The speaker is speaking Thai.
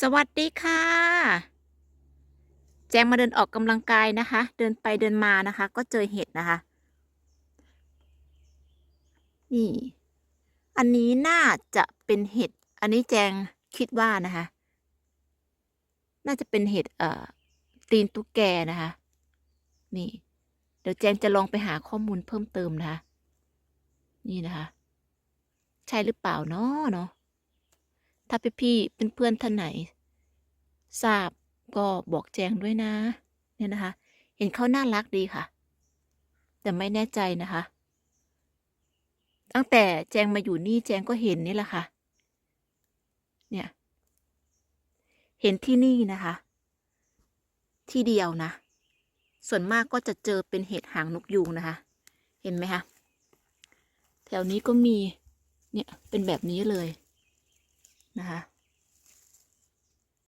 สวัสดีค่ะ แจงมาเดินออกกำลังกายนะคะ เดินไปเดินมานะคะ ก็เจอเห็ดนะคะ นี่ อันนี้น่าจะเป็นเห็ด อันนี้แจงคิดว่านะคะ น่าจะเป็นเห็ดเอ่อตีนตุ๊กแกนะคะ นี่ เดี๋ยวแจงจะลองไปหาข้อมูลเพิ่มเติมนะคะ นี่นะคะ ใช่หรือเปล่าเนาะเนาะ ถ้าพี่ๆเพื่อนท่านไหน ทราบก็บอกแจ้งด้วยนะ เนี่ยนะคะ เห็นเขาน่ารักดีค่ะ แต่ไม่แน่ใจนะคะ ตั้งแต่แจงมาอยู่นี่แจงก็เห็นนี่แหละค่ะ เนี่ย เห็นที่นี่นะคะ ที่เดียวนะ ส่วนมากก็จะเจอเป็นเห็ดหางนกยูงนะคะ เห็นไหมคะ แถวนี้ก็มี เนี่ย เป็นแบบนี้เลย นะคะ